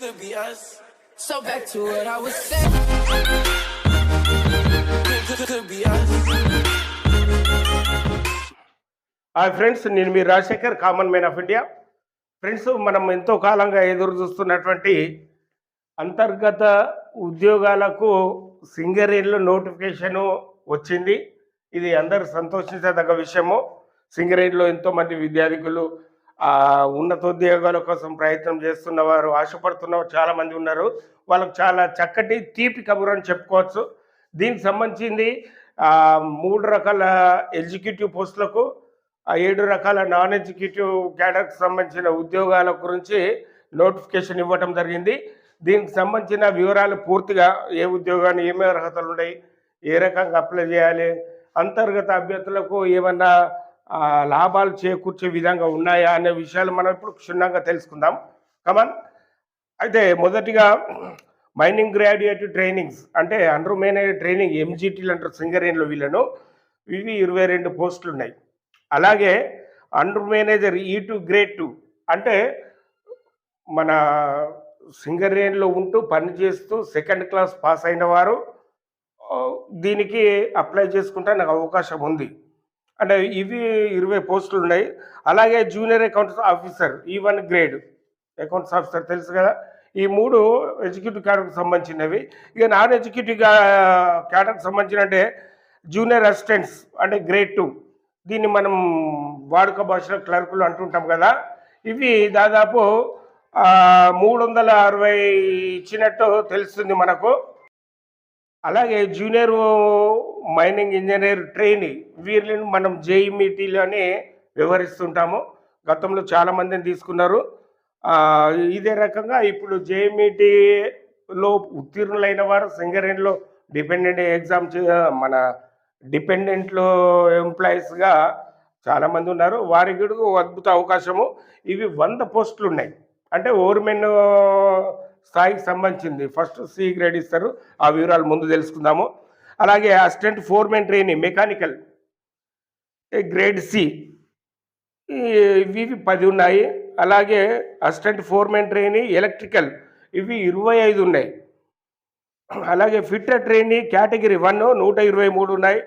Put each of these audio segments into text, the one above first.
Could be us. So back to what I was saying. Hi friends నేను మీ Rajasekhar common man of India friends మనం ఎంతో కాలంగా ఎదురు చూస్తున్నటువంటి అంతర్గత ఉద్యోగాలకు సింగరేణిలో నోటిఫికేషను వచ్చింది. ఇది అందరు సంతోషించదగ్గ విషయము. సింగరేణిలో ఎంతోమంది విద్యార్థికులు ఉన్నతోద్యోగాల కోసం ప్రయత్నం చేస్తున్న వారు ఆశపడుతున్న చాలా మంది ఉన్నారు. వాళ్ళకు చాలా చక్కటి తీపి కబురు అని చెప్పుకోవచ్చు. దీనికి సంబంధించింది మూడు రకాల ఎగ్జిక్యూటివ్ పోస్టులకు ఏడు రకాల నాన్ ఎగ్జిక్యూటివ్ క్యాడర్కి సంబంధించిన ఉద్యోగాల గురించి నోటిఫికేషన్ ఇవ్వటం జరిగింది. దీనికి సంబంధించిన వివరాలు పూర్తిగా ఏ ఉద్యోగాన్ని ఏమేమి అర్హతలు ఉన్నాయి ఏ రకంగా అప్లై చేయాలి అంతర్గత అభ్యర్థులకు ఏమన్నా లాభాలు చేకూర్చే విధంగా ఉన్నాయా అనే విషయాలు మనం ఇప్పుడు క్షుణ్ణంగా తెలుసుకుందాం. కమన్ అయితే మొదటిగా మైనింగ్ గ్రాడ్యుయేట్ ట్రైనింగ్స్ అంటే అండర్ మేనేజ్ ట్రైనింగ్ ఎంజీటీలు అంటారు సింగరేణిలో వీళ్ళను. ఇవి ఇరవై రెండు పోస్టులు ఉన్నాయి. అలాగే under manager E two grade two అంటే మన సింగరేణిలో ఉంటూ పనిచేస్తూ సెకండ్ క్లాస్ పాస్ అయిన వారు దీనికి అప్లై చేసుకుంటే నాకు అవకాశం ఉంది. అంటే ఇవి ఇరవై పోస్టులు ఉన్నాయి. అలాగే junior accounts officer E one grade accounts officer తెలుసు కదా? ఈ మూడు ఎగ్జిక్యూటివ్ క్యాడర్కి సంబంధించినవి. ఇక నాన్ ఎగ్జిక్యూటివ్ క్యాడర్కి సంబంధించిన అంటే జూనియర్ అసిస్టెంట్స్ అంటే గ్రేడ్ టూ దీన్ని మనం వాడుక భాషలో క్లర్కులు అంటుంటాం కదా? ఇవి దాదాపు మూడు వందల అరవై ఇచ్చినట్టు తెలుస్తుంది మనకు. అలాగే జూనియర్ మైనింగ్ ఇంజనీర్ ట్రైనీ వీరిని మనం జేఈమిటీలోనే వ్యవహరిస్తుంటాము. గతంలో చాలామందిని తీసుకున్నారు. ఇదే రకంగా ఇప్పుడు జేఈమిటీలో ఉత్తీర్ణులైన వారు సింగరేణిలో డిపెండెంట్ ఎగ్జామ్ మన డిపెండెంట్లో ఎంప్లాయీస్గా చాలామంది ఉన్నారు. వారికి అద్భుత అవకాశము. ఇవి వంద పోస్టులు ఉన్నాయి. అంటే ఓవర్మెన్ స్థాయికి సంబంధించింది. ఫస్ట్ సి గ్రేడ్ ఇస్తారు. ఆ వివరాలు ముందు తెలుసుకుందాము. అలాగే assistant foreman training mechanical grade C ఇవి పది ఉన్నాయి. అలాగే అసిస్టెంట్ ఫోర్మెన్ ట్రైనింగ్ ఎలక్ట్రికల్ ఇవి ఇరవై ఐదు ఉన్నాయి. అలాగే ఫిట్టర్ ట్రైనీ కేటగిరీ వన్ నూట ఇరవై మూడు ఉన్నాయి.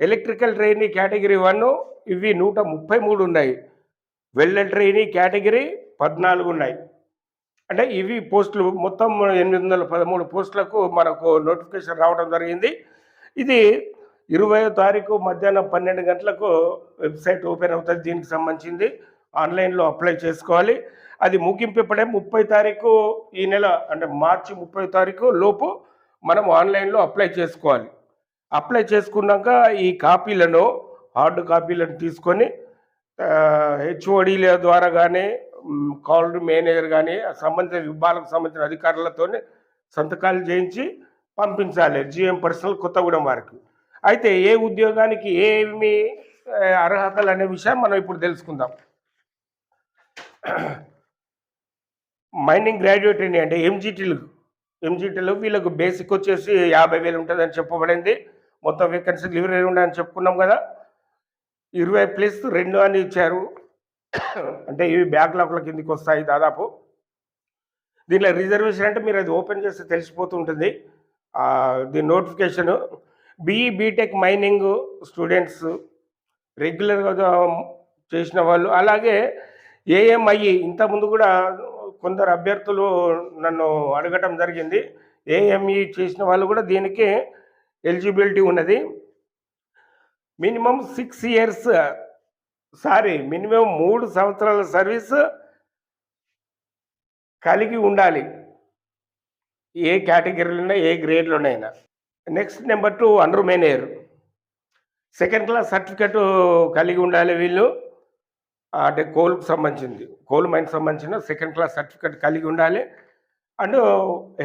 ఎలక్ట్రికల్ ట్రైనీ కేటగిరీ వన్ ఇవి నూట ముప్పై మూడు ఉన్నాయి. వెల్డర్ ట్రైనీ కేటగిరీ పద్నాలుగు ఉన్నాయి. అంటే ఇవి పోస్టులు మొత్తం ఎనిమిది వందల పదమూడు పోస్టులకు మనకు నోటిఫికేషన్ రావడం జరిగింది. ఇది ఇరవయో తారీఖు మధ్యాహ్నం పన్నెండు గంటలకు వెబ్సైట్ ఓపెన్ అవుతుంది. దీనికి సంబంధించింది ఆన్లైన్లో అప్లై చేసుకోవాలి. అది ముగింపు ముప్పై తారీఖు ఈ నెల అంటే మార్చి ముప్పై తారీఖు లోపు మనం ఆన్లైన్లో అప్లై చేసుకోవాలి. అప్లై చేసుకున్నాక ఈ కాపీలను హార్డ్ కాపీలను తీసుకొని హెచ్ఓడీల ద్వారా కానీ కాల్డ్ మేనేజర్ కానీ సంబంధిత విభాగాలకు సంబంధించిన అధికారులతో సంతకాలు చేయించి పంపించాలి. జిఎం పర్సనల్ కొత్తగూడెం వారికి. అయితే ఏ ఉద్యోగానికి ఏమి అర్హతలు అనే విషయం మనం ఇప్పుడు తెలుసుకుందాం. మైనింగ్ గ్రాడ్యుయేట్ అని అంటే ఎంజిటీలు. ఎంజిటీలు వీళ్ళకు బేసిక్ వచ్చేసి యాభై వేలు ఉంటుందని చెప్పబడింది. మొత్తం వేకెన్సీ ఇరవై ఉండని చెప్పుకున్నాం కదా. ఇరవై ప్లస్ రెండు అని ఇచ్చారు. అంటే ఇవి బ్యాక్లాగ్ల కిందకి వస్తాయి దాదాపు. దీనిలో రిజర్వేషన్ అంటే మీరు అది ఓపెన్ చేస్తే తెలిసిపోతూ ఉంటుంది. The notification BE BTech mining students రెగ్యులర్గా చేసిన వాళ్ళు అలాగే ఏఎంఐ ఇంతకుముందు కూడా కొందరు అభ్యర్థులు నన్ను అడగటం జరిగింది. ఏఎంఈ చేసిన వాళ్ళు కూడా దీనికి ఎలిజిబిలిటీ ఉన్నది. Minimum six years sorry minimum మూడు సంవత్సరాల సర్వీస్ కలిగి ఉండాలి. ఏ కేటగిరీలోనే ఏ గ్రేడ్లోనైనా. Next number two under manager second class certificate కలిగి ఉండాలి వీళ్ళు. అంటే కోల్కు సంబంధించింది. కోల్ మైన్ సంబంధించిన సెకండ్ క్లాస్ సర్టిఫికెట్ కలిగి ఉండాలి. అండ్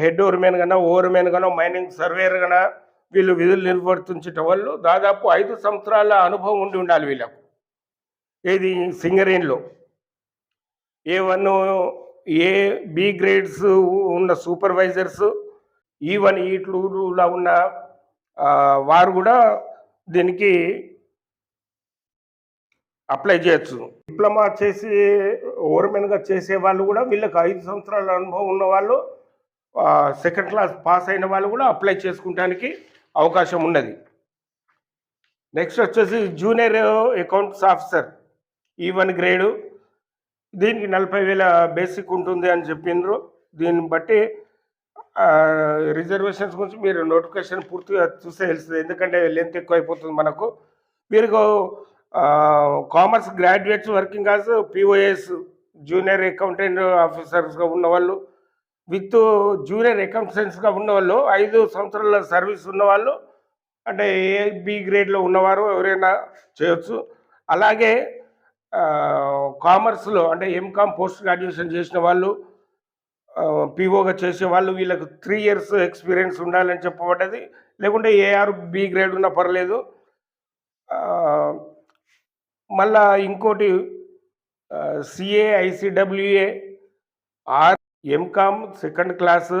హెడ్ ఓర్మెన్ కన్నా ఓర్మెన్ కన్నా మైనింగ్ సర్వేయర్ కన్నా వీళ్ళు విధులు నిర్వర్తించటం వాళ్ళు దాదాపు ఐదు సంవత్సరాల అనుభవం ఉండి ఉండాలి వీళ్ళకు. ఏది సింగరేన్లో A one A B grades ఉన్న సూపర్వైజర్స్ ఈవన్ వన్ ఈ ఉన్న వారు కూడా దీనికి అప్లై చేయొచ్చు. డిప్లొమా చేసి ఓవర్మెన్గా చేసే వాళ్ళు కూడా వీళ్ళకి ఐదు సంవత్సరాల అనుభవం ఉన్న వాళ్ళు సెకండ్ క్లాస్ పాస్ అయిన వాళ్ళు కూడా అప్లై చేసుకోవడానికి అవకాశం ఉన్నది. నెక్స్ట్ వచ్చేసి junior accounts officer E one grade దీనికి నలభై వేల బేసిక్ ఉంటుంది అని చెప్పిండ్రు. దీన్ని బట్టి రిజర్వేషన్స్ గురించి మీరు నోటిఫికేషన్ పూర్తిగా చూస్తే తెలుస్తుంది. ఎందుకంటే లెంత్ ఎక్కువ అయిపోతుంది మనకు మీరు commerce graduates working as POS junior accountant ఆఫీసర్స్గా ఉన్నవాళ్ళు విత్ జూనియర్ అకౌంటెంట్స్గా ఉన్నవాళ్ళు ఐదు సంవత్సరాల సర్వీస్ ఉన్నవాళ్ళు అంటే ఏ బి గ్రేడ్లో ఉన్నవారు ఎవరైనా చేయొచ్చు. అలాగే కామర్స్లో అంటే ఎంకామ్ పోస్ట్ గ్రాడ్యుయేషన్ చేసిన వాళ్ళు పీఓగా చేసే వాళ్ళు వీళ్ళకు త్రీ ఇయర్స్ ఎక్స్పీరియన్స్ ఉండాలని చెప్పబడ్డది. లేకుంటే ఏఆర్ బి గ్రేడ్ ఉన్నా పర్లేదు. మళ్ళా ఇంకోటి CA ICWA or MCom second class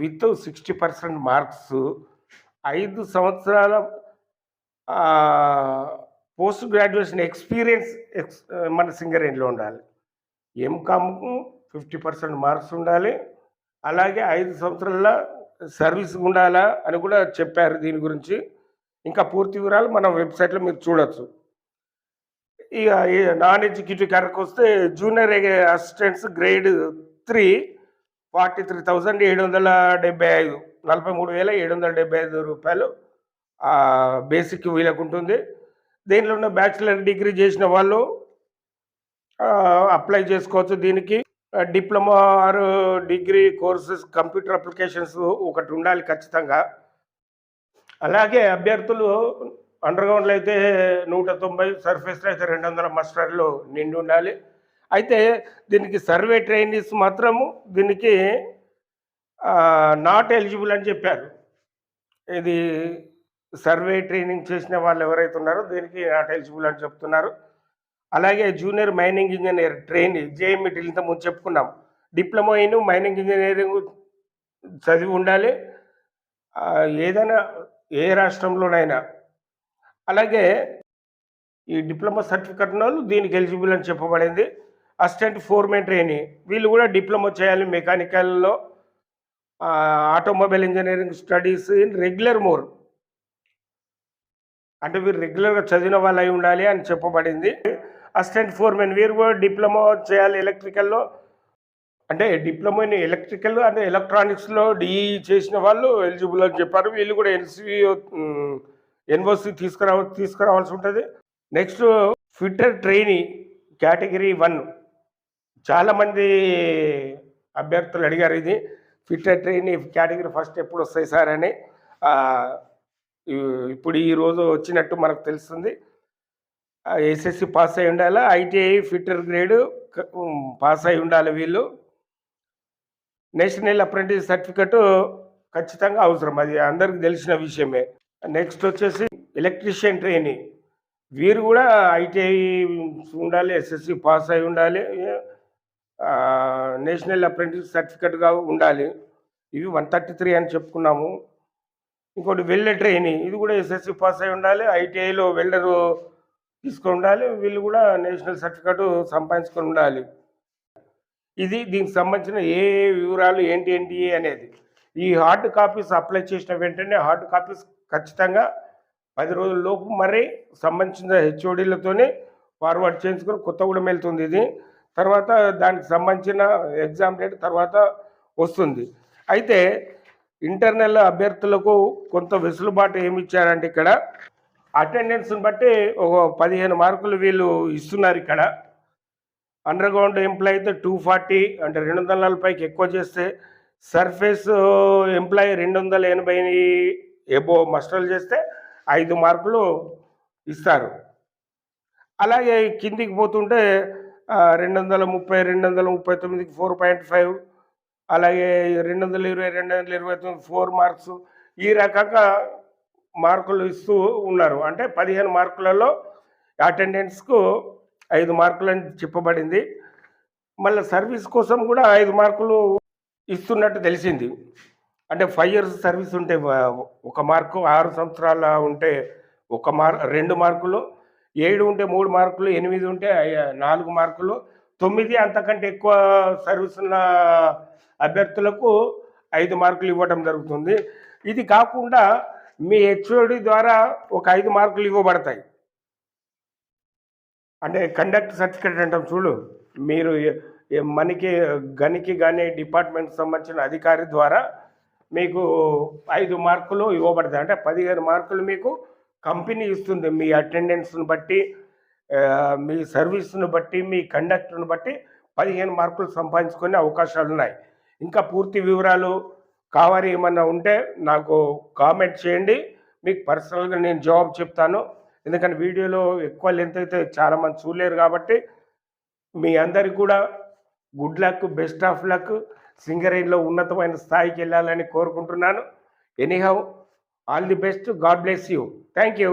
with sixty percent marks ఐదు సంవత్సరాల పోస్ట్ గ్రాడ్యుయేషన్ ఎక్స్పీరియన్స్ ఎక్స్ మన సింగరేణిలో ఉండాలి. ఎంకామ్కు ఫిఫ్టీ పర్సెంట్ మార్క్స్ ఉండాలి. అలాగే ఐదు సంవత్సరాల సర్వీస్ ఉండాలా అని కూడా చెప్పారు దీని గురించి. ఇంకా పూర్తి వివరాలు మన వెబ్సైట్లో మీరు చూడొచ్చు. ఇక ఈ నాన్ ఎడ్యుకేటివ్ క్యాడర్కి వస్తే junior assistants grade three forty three thousand ఏడు వందల డెబ్బై ఐదు. నలభై మూడు వేల ఏడు వందల డెబ్బై ఐదు రూపాయలు బేసిక్ వీళ్ళకు ఉంటుంది దీనిలో ఉన్న బ్యాచిలర్ డిగ్రీ చేసిన వాళ్ళు అప్లై చేసుకోవచ్చు దీనికి. Diploma or degree courses computer applications ఒకటి ఉండాలి ఖచ్చితంగా. అలాగే అభ్యర్థులు అండర్ గ్రౌండ్లో అయితే నూట తొంభై సర్ఫేస్లో అయితే రెండు వందల మస్టర్లు నిండి ఉండాలి. అయితే దీనికి సర్వే ట్రైనీస్ మాత్రము దీనికి నాట్ ఎలిజిబుల్ అని చెప్పారు. ఇది సర్వే ట్రైనింగ్ చేసిన వాళ్ళు ఎవరైతే ఉన్నారో దీనికి నాట్ ఎలిజిబుల్ అని చెప్తున్నారు. అలాగే junior mining engineer train JMET ఇంత ముందు చెప్పుకున్నాం. డిప్లొమా అయిన మైనింగ్ ఇంజనీరింగ్ చదివి ఉండాలి. ఏదైనా ఏ రాష్ట్రంలోనైనా. అలాగే ఈ డిప్లొమా సర్టిఫికెట్ ఉన్న వాళ్ళు దీనికి ఎలిజిబుల్ అని చెప్పబడింది. అసిస్టెంట్ ఫోర్మెన్ ట్రైనింగ్ వీళ్ళు కూడా డిప్లొమా చేయాలి మెకానికల్లో. Automobile engineering studies in regular more. అంటే వీరు రెగ్యులర్గా చదివిన వాళ్ళు అయి ఉండాలి అని చెప్పబడింది. అసిస్టెంట్ ఫోర్మెన్ వీరు కూడా డిప్లొమా చేయాలి ఎలక్ట్రికల్లో అంటే డిప్లొమా ఇన్ ఎలక్ట్రికల్ అంటే ఎలక్ట్రానిక్స్లో డిఈ చేసిన వాళ్ళు ఎలిజిబుల్ అని చెప్పారు. వీళ్ళు కూడా ఎన్సీ ఎన్ఓసి తీసుకురావ తీసుకురావాల్సి ఉంటుంది. Next fitter trainee category one చాలామంది అభ్యర్థులు అడిగారు ఇది. ఫిట్టర్ ట్రైనీ కేటగిరీ ఫస్ట్ ఎప్పుడు వస్తాయి సార్ అని. ఇప్పుడు ఈరోజు వచ్చినట్టు మనకు తెలుస్తుంది. ఎస్ఎస్సి పాస్ అయి ఉండాలి? ఐటీఐ ఫిట్టర్ గ్రేడ్ పాస్ అయి ఉండాలి వీళ్ళు. నేషనల్ అప్రెంటిస్ సర్టిఫికెట్ ఖచ్చితంగా అవసరం. అది అందరికి తెలిసిన విషయమే. నెక్స్ట్ వచ్చేసి ఎలక్ట్రీషియన్ ట్రైనింగ్. వీరు కూడా ఐటీఐ ఉండాలి ఎస్ఎస్సి పాస్ అయి ఉండాలి. నేషనల్ అప్రెంటిస్ సర్టిఫికెట్గా ఉండాలి. ఇవి వన్ థర్టీ త్రీ అని చెప్పుకున్నాము. ఇంకోటి వెల్డర్ ట్రైనింగ్ ఇది కూడా ఎస్ఎస్సి పాస్ అయి ఉండాలి. ఐటీఐలో వెల్డరు తీసుకొని ఉండాలి. వీళ్ళు కూడా నేషనల్ సర్టిఫికెట్ సంపాదించుకొని ఉండాలి. ఇది దీనికి సంబంధించిన ఏ ఏ వివరాలు ఏంటి ఏంటి అనేది. ఈ హార్డ్ కాపీస్ అప్లై చేసిన వెంటనే హార్డ్ కాపీస్ ఖచ్చితంగా పది రోజుల లోపు మరి సంబంధించిన హెచ్ఓడీలతోనే ఫార్వర్డ్ చేయించుకొని కొత్తగూడెం వెళ్తుంది ఇది. తర్వాత దానికి సంబంధించిన ఎగ్జామ్ డేట్ తర్వాత వస్తుంది. అయితే ఇంటర్నల్ అభ్యర్థులకు కొంత వెసులుబాటు ఏమి ఇచ్చారంటే ఇక్కడ అటెండెన్స్ని బట్టి ఒక పదిహేను మార్కులు వీళ్ళు ఇస్తున్నారు ఇక్కడ. అండర్ గ్రౌండ్ ఎంప్లాయ్ అయితే టూ ఫార్టీ అంటే రెండు వందల నలభైకి ఎక్కువ చేస్తే సర్ఫేస్ ఎంప్లాయ్ రెండు వందల ఎనభై ఎబో మస్టర్లు చేస్తే ఐదు మార్కులు ఇస్తారు. అలాగే కిందికి పోతుంటే రెండు వందల ముప్పై రెండు వందల ముప్పై తొమ్మిదికి ఫోర్ పాయింట్ ఫైవ్ అలాగే రెండు వందల ఇరవై రెండు వందల ఇరవై తొమ్మిది ఫోర్ మార్క్స్ ఈ రకంగా మార్కులు ఇస్తూ ఉన్నారు. అంటే పదిహేను మార్కులలో అటెండెన్స్కు ఐదు మార్కులు అని చెప్పబడింది. మళ్ళీ సర్వీస్ కోసం కూడా ఐదు మార్కులు ఇస్తున్నట్టు తెలిసింది. అంటే ఫైవ్ ఇయర్స్ సర్వీస్ ఉంటే ఒక మార్కు ఆరు సంవత్సరాల ఉంటే ఒక మార్ రెండు మార్కులు ఏడు ఉంటే మూడు మార్కులు ఎనిమిది ఉంటే నాలుగు మార్కులు తొమ్మిది అంతకంటే ఎక్కువ సర్వీస్ ఉన్న అభ్యర్థులకు ఐదు మార్కులు ఇవ్వడం జరుగుతుంది. ఇది కాకుండా మీ హెచ్ఓడి ద్వారా ఒక ఐదు మార్కులు ఇవ్వబడతాయి. అంటే కండక్ట్ సర్టిఫికేట్ అంటాం చూడు. మీరు మనకి గనికి కానీ డిపార్ట్మెంట్ సంబంధించిన అధికారి ద్వారా మీకు ఐదు మార్కులు ఇవ్వబడతాయి. అంటే పదిహేను మార్కులు మీకు కంపెనీ ఇస్తుంది. మీ అటెండెన్స్ను బట్టి మీ సర్వీస్ను బట్టి మీ కండక్ట్ను బట్టి పదిహేను మార్కులు సంపాదించుకునే అవకాశాలు ఉన్నాయి. ఇంకా పూర్తి వివరాలు కావాలి ఏమన్నా ఉంటే నాకు కామెంట్ చేయండి. మీకు పర్సనల్గా నేను జవాబు చెప్తాను. ఎందుకంటే వీడియోలో ఎక్కువ లెంత్ అయితే చాలామంది చూడలేరు కాబట్టి మీ అందరికి కూడా good luck best of luck సింగరేణిలో ఉన్నతమైన స్థాయికి వెళ్ళాలని కోరుకుంటున్నాను. Anyhow all the best God bless you. Thank you.